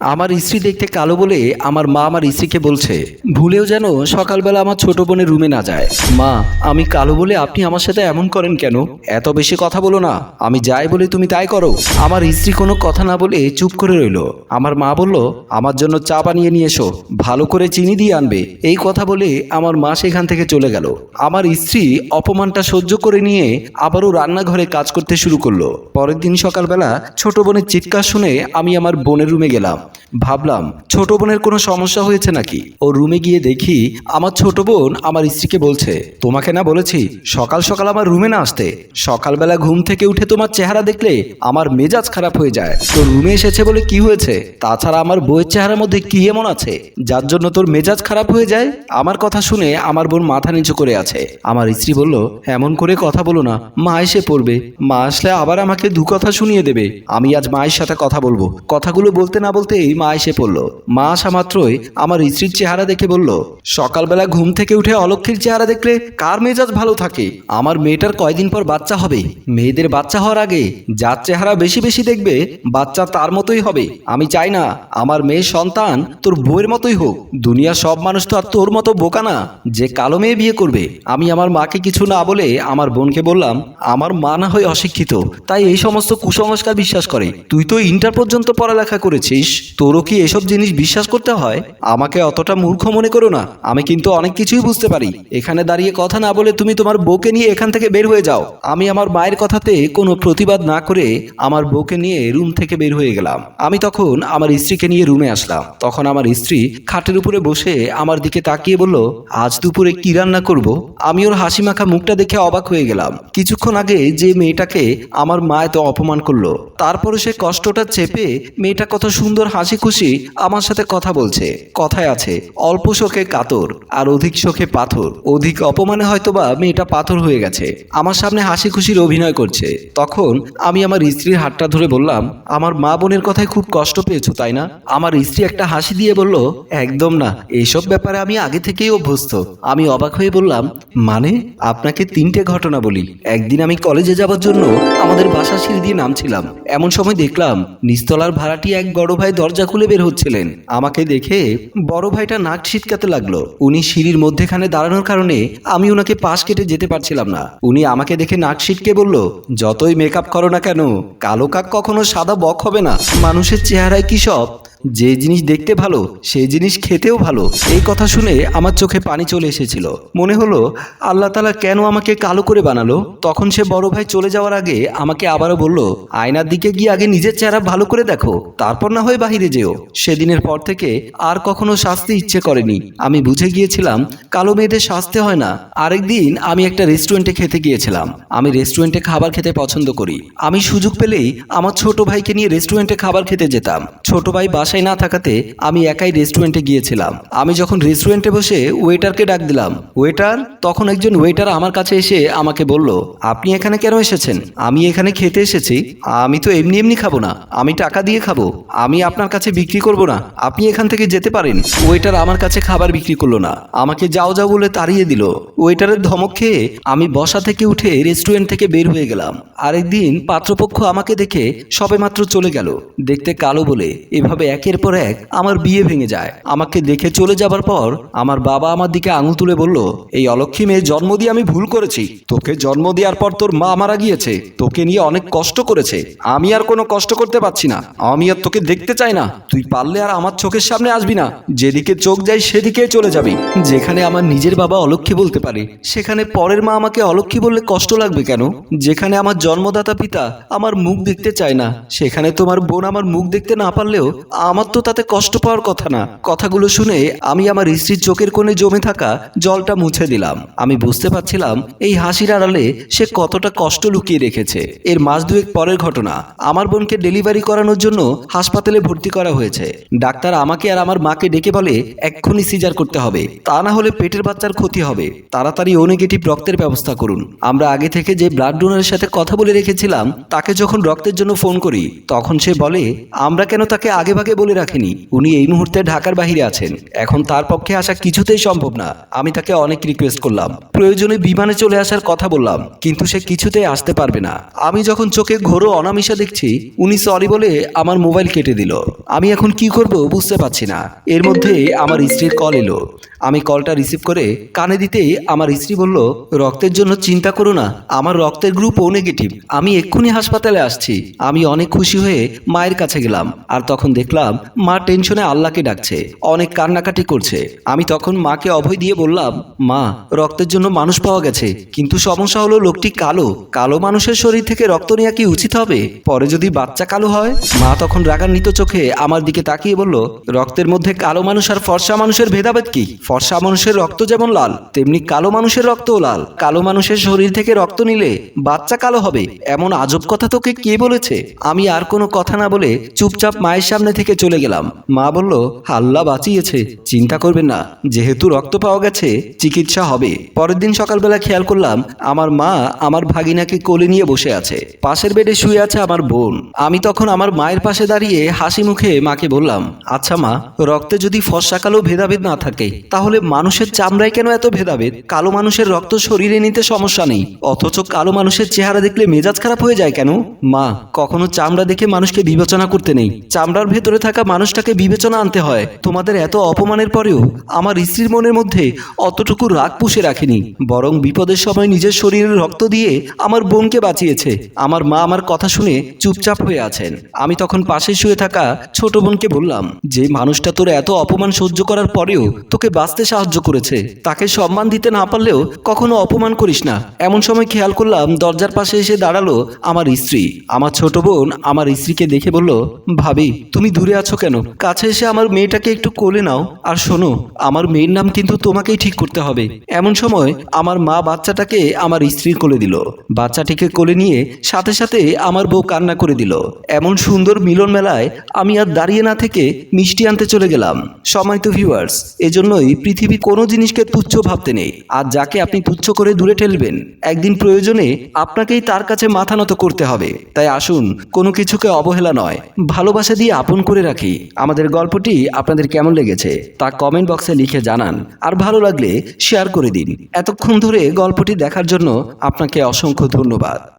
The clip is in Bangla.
আমার স্ত্রী দেখতে কালো বলে আমার মা আমার স্ত্রীকে বলছে, ভুলেও যেন সকালবেলা আমার ছোট বোনের রুমে না যায়। মা, আমি কালো বলে আপনি আমার সাথে এমন করেন কেন? এত বেশি কথা বলো না। আমি যাই বলে তুমি তাই করো। আমার স্ত্রী কোনো কথা না বলে চুপ করে রইল। আমার মা বলল, আমার জন্য চা বানিয়ে নিয়ে এসো। ভালো করে চিনি দিয়ে আনবে। এই কথা বলে আমার মা সেখান থেকে চলে গেল। আমার স্ত্রী অপমানটা সহ্য করে নিয়ে আবারও রান্নাঘরে কাজ করতে শুরু করল। পরের দিন সকালবেলা ছোট বোনের চিৎকার শুনে আমি আমার বোনের রুমে গেলাম। ভাবলাম, ছোট বোনের কোনো সমস্যা হয়েছে নাকি? ও রুমে গিয়ে দেখি, আমার ছোট বোন আমার স্ত্রীকে বলছে, তোমাকে না বলেছি, সকাল সকাল আমার রুমে না আসতে। সকালবেলা ঘুম থেকে উঠে তোমার চেহারা দেখলে আমার মেজাজ খারাপ হয়ে যায়। তোর রুমে এসেছে বলে কি হয়েছে? তাছাড়া আমার বইয়ের চেহারার মধ্যে কি এমন আছে? যার জন্য তোর মেজাজ খারাপ হয়ে যায়? আমার কথা শুনে আমার বোন মাথা নিচু করে আছে। আমার স্ত্রী বলল, এমন করে কথা বলো না, মা এসে পড়বে। মা আসলে আবার আমাকে দু কথা শুনিয়ে দেবে। আমি আজ মায়ের সাথে কথা বলব। কথাগুলো বলতে না বলতেই মা এসে পড়ল। মা আসা মাত্রই আমার স্ত্রীর চেহারা দেখে বলল, সকালবেলা ঘুম থেকে উঠে অলক্ষীর চেহারা দেখলে কার মেজাজ ভালো থাকে? আমার মেয়েটার কয়দিন পর বাচ্চা হবে? মেয়েদের বাচ্চা হওয়ার আগে যার চেহারা বেশি বেশি দেখবে, বাচ্চা তার মতোই হবে। আমি চাই না আমার মেয়ের সন্তান তোর বউয়ের মতোই হোক। দুনিয়ার সব মানুষ তো আর তোর মতো বোকা না। যে কালো মেয়ে বিয়ে করবে, আমি আমার মাকে কিছু না বলে আমার বোনকে বললাম, আমার মা না হয় অশিক্ষিত। তাই এই সমস্ত কুসংস্কার বিশ্বাস করে। তুই তো ইন্টার পর্যন্ত পড়ালেখা করেছিস। তোরও কি এসব জিনিস বিশ্বাস করতে হয়? আমাকে অতটা মূর্খ মনে করো না। আমি কিন্তু অনেক কিছুই বুঝতে পারি। এখানে দাঁড়িয়ে কথা না বলে তুমি তোমার বউকে নিয়ে এখান থেকে বের হয়ে যাও। আমি আমার মায়ের কথাতে কোনো প্রতিবাদ না করে আমার বউকে নিয়ে রুম থেকে বের হয়ে গেলাম। আমি তখন আমার স্ত্রীকে নিয়ে রুমে আসলাম। তখন আমার স্ত্রী খাটের উপরে বসে আমার দিকে তাকিয়ে বলল, আজ দুপুরে কি রান্না করব? আমি ওর হাসি মাখা মুখটা দেখে অবাক হয়ে গেলাম। কিছুক্ষণ আগে যে মেয়েটাকে আমার মা এত অপমান করল তারপরে সে কষ্টটা চেপে মেয়েটা কত সুন্দর হাসি খুশি আমার সাথে কথা বলছে। কথায় আছে, অল্প শোকে কাতর, আর অধিক শোকে পাথর। অধিক অপমানে হয়তোবা মেয়েটা পাথর হয়ে গেছে। আমার সামনে হাসি খুশির অভিনয় করছে। তখন আমি আমার স্ত্রীর হাতটা ধরে বললাম, আমার মা বোনের কথায় খুব কষ্ট পেয়েছ, তাই না? আমার স্ত্রী একটা হাসি দিয়ে বলল, একদম না এইসব ব্যাপারে আমি আগে থেকেই অভ্যস্ত। আমি অবাক হয়ে বললাম মানে আপনাকে তিনটে ঘটনা বলি। একদিন আমি কলেজে যাওয়ার জন্য আমাদের বাসা সিঁড়ি দিয়ে নামছিলাম। এমন সময় দেখলাম, নিস্তলার ভাড়াটি এক বড় ভাই দরজা খুলে বের হচ্ছিলেন। আমাকে দেখে বড় ভাইটা নাক ছিটকাতে লাগল। উনি সিঁড়ির মধ্যেখানে দাঁড়ানোর কারণে আমি ওনাকে পাশ কেটে যেতে পারছিলাম না। উনি আমাকে দেখে নাক ছিটকে বলল, যতই মেকআপ করো না কেন, কালো কাক কখনো সাদা বক হবে না। মানুষের চেহারায় কি সব যে জিনিস দেখতে ভালো সেই জিনিস খেতেও ভালো। এই কথা শুনে আমার চোখে পানি চলে এসেছিল। মনে হলো, আল্লাহ তালা কেন আমাকে কালো করে বানালো? তখন সে বড় ভাই চলে যাওয়ার আগে আমাকে আবারও বলল, আয়নার দিকে গিয়ে আগে নিজের চেহারা ভালো করে দেখো, তারপর না হয়ে বাহিরে যেও। সেদিনের পর থেকে আর কখনো শাস্তি ইচ্ছে করেনি। আমি বুঝে গিয়েছিলাম, কালো মেয়েদের শাস্তি হয় না। আরেকদিন আমি একটা রেস্টুরেন্টে খেতে গিয়েছিলাম। আমি রেস্টুরেন্টে খাবার খেতে পছন্দ করি। আমি সুযোগ পেলেই আমার ছোট ভাইকে নিয়ে রেস্টুরেন্টে খাবার খেতে যেতাম। ছোট ভাই বাসায় না থাকাতে আমি একাই রেস্টুরেন্টে গিয়েছিলাম। আমি যখন রেস্টুরেন্টে বসে ওয়েটারকে ডাক দিলাম ওয়েটার তখন একজন ওয়েটার আমার কাছে এসে আমাকে বলল, আপনি এখানে কেন এসেছেন? আমি এখানে খেতে এসেছি। আমি তো এমনি এমনি খাব না। আমি টাকা দিয়ে খাব। আমি আপনার কাছে বিক্রি করব না। আপনি এখান থেকে যেতে পারেন। ওয়েটার আমার কাছে খাবার বিক্রি করল না। আমাকে যাও যাও বলে তাড়িয়ে দিল। ওয়েটারের ধমক খেয়ে আমি বসা থেকে উঠে রেস্টুরেন্ট থেকে বের হয়ে গেলাম। আরেকদিন পাত্রপক্ষ আমাকে দেখে সবেমাত্র চলে গেল। দেখতে কালো বলে এভাবে একের পর এক আমার বিয়ে ভেঙে যায়। আমাকে দেখে চলে যাবার পর আমার বাবা আমার দিকে আঙুল তুলে বলল, এই অলক্ষী মেয়ে জন্ম দিয়ে আমি ভুল করেছি। তোকে জন্ম দেওয়ার পর তোর মা মারা গিয়েছে। তোকে নিয়ে অনেক কষ্ট করেছে। আমি আর কোনো কষ্ট করতে পারছি না। আমি আর তোকে দেখতে চাই না। তুই পারলে আর আমার চোখের সামনে আসবি না। যেদিকে চোখ যায় সেদিকে চলে যাবি। যেখানে আমার নিজের বাবা অলক্ষী বলতে পারে, সেখানে পরের মা আমাকে অলক্ষী বললে কষ্ট লাগবে কেন? যেখানে আমার জন্মদাতা পিতা আমার মুখ দেখতে চায় না, সেখানে তোমার বোন আমার মুখ দেখতে না পারলেও আমার তো তাতে কষ্ট পাওয়ার কথা না। কথাগুলো শুনে আমি আমার স্ত্রীর চোখের কোণে জমে থাকা জলটা মুছে দিলাম। আমি বুঝতে পারছিলাম এই হাসির আড়ালে সে কতটা কষ্ট লুকিয়ে রেখেছে। এর মাস দুয়েক পরের ঘটনা। আমার বোনকে ডেলিভারি করানোর জন্য হাসপাতালে ভর্তি করা হয়েছে। ডাক্তার আমাকে আর আমার মাকে ডেকে বলে, এক্ষুনি সিজার করতে হবে। তা না হলে পেটের বাচ্চার ক্ষতি হবে। তাড়াতাড়ি ও নেগেটিভ রক্তের ব্যবস্থা করুন। আমরা আগে থেকে যে ব্লাড ডোনারের সাথে কথা বলে রেখেছিলাম, তাকে যখন রক্তের জন্য ফোন করি, তখন সে বলে, আমরা কেন তাকে আগে ভাগে বলে রাখেনি, উনি এই মুহূর্তে ঢাকার বাহিরে আছেন। এখন তার পক্ষে আসা কিছুতেই সম্ভব না। আমি তাকে অনেক রিকোয়েস্ট করলাম। প্রয়োজনে বিমানে চলে আসার কথা বললাম, কিন্তু সে কিছুতেই আসতে পারবে না। আমি যখন চোখে ঘোরো অনামিশা দেখছি, উনি সরি বলে আমার মোবাইল কেটে দিল। আমি এখন কি করব বুঝতে পারছি না। এর মধ্যে আমার স্ত্রীর কল এলো। আমি কলটা রিসিভ করে কানে দিতেই আমার স্ত্রী বলল, রক্তের জন্য চিন্তা করো না, আমার রক্তের গ্রুপ ও নেগেটিভ আমি এক্ষুনি হাসপাতালে আসছি। আমি অনেক খুশি হয়ে মায়ের কাছে গেলাম আর তখন দেখলাম মা টেনশনে আল্লাহকে ডাকছে, অনেক কান্নাকাটি করছে। আমি তখন মাকে অভয় দিয়ে বললাম, মা, রক্তের জন্য মানুষ পাওয়া গেছে, কিন্তু সমস্যা হলো লোকটি কালো। কালো মানুষের শরীর থেকে রক্ত নেওয়া কি উচিত হবে? পরে যদি বাচ্চা কালো হয়? মা তখন রাগান্বিত চোখে আমার দিকে তাকিয়ে বলল, রক্তের মধ্যে কালো মানুষ আর ফর্সা মানুষের ভেদাভেদ কি? ফর্সা মানুষের রক্ত যেমন লাল, তেমনি কালো মানুষের রক্তও লাল। কালো মানুষের শরীর থেকে রক্ত নিলে বাচ্চা কালো হবে, এমন আজব কথা তোকে কে বলেছে? আমি আর কোনো কথা না বলে চুপচাপ মায়ের সামনে থেকে চলে গেলাম। মা বলল, আল্লাহ বাঁচিয়েছে, চিন্তা করবেন না, যেহেতু রক্ত পাওয়া গেছে, চিকিৎসা হবে। পরের দিন সকালবেলা খেয়াল করলাম, আমার মা আমার ভাগিনাকে কোলে নিয়ে বসে আছে। পাশের বেডে শুয়ে আছে আমার বোন। আমি তখন আমার মায়ের পাশে দাঁড়িয়ে হাসি মুখে মাকে বললাম আচ্ছা মা, রক্তে যদি ফর্সা কালো ভেদাভেদ না থাকে তাহলে মানুষের চামড়ায় কেন এত ভেদাভেদ? কালো মানুষের রক্ত শরীরে নিতে সমস্যা নেই। অথচ কালো মানুষের চেহারা দেখলে মেজাজ খারাপ হয়ে যায় কেন? মা, কখনো চামড়া দেখে মানুষকে বিবেচনা করতে নেই। চামড়ার ভেতরে থাকা মানুষটাকে বিবেচনা আনতে হয়। তোমাদের এত অপমানের পরেও আমার স্ত্রীর মনের মধ্যে অতটুকু রাগ পুষে রাখেনি। বরং বিপদের সময় নিজের শরীরের রক্ত দিয়ে আমার বোনকে বাঁচিয়েছে। আমার মা আমার কথা শুনে চুপচাপ হয়ে আছেন। আমি তখন পাশে শুয়ে থাকা ছোট বোনকে বললাম, যে মানুষটা তোর এত অপমান সহ্য করার পরেও তোকে বাঁচতে সাহায্য করেছে। তাকে সম্মান দিতে না পারলেও কখনো অপমান করিস না। এমন সময় খেয়াল করলাম দরজার পাশে এসে দাঁড়াল আমার স্ত্রী। আমার ছোট বোন আমার স্ত্রীকে দেখে বলল, ভাবি, তুমি দূরে আছো কেন? কাছে এসে আমার মেয়েটাকে একটু কোলে নাও। আর শোনো, আমার মেয়ের নাম কিন্তু তোমাকেই ঠিক করতে হবে। এমন সময় আমার মা বাচ্চাটাকে আমার স্ত্রীর কোলে দিল। বাচ্চাটিকে কোলে নিয়ে সাথে সাথে আমার বউ কান্না করে দিল। এমন সুন্দর মিলন মেলায় আমি আর দাঁড়িয়ে না থেকে মিষ্টি আনতে চলে গেলাম। সময় তো ভিউয়ার্স এজন্যই পৃথিবী কোনো জিনিসকে তুচ্ছ ভাবতে নেই। আর যাকে আপনি তুচ্ছ করে দূরে ঠেলবেন, একদিন প্রয়োজনে আপনাকেই তার কাছে মাথা নত করতে হবে। তাই আসুন, কোনো কিছুকে অবহেলা নয়, ভালোবাসা দিয়ে আপন করে রাখি। আমাদের গল্পটি আপনাদের কেমন লেগেছে তা কমেন্ট বক্সে লিখে জানান। আর ভালো লাগলে শেয়ার করে দিন। এতক্ষণ ধরে গল্পটি দেখার জন্য আপনাকে অসংখ্য ধন্যবাদ।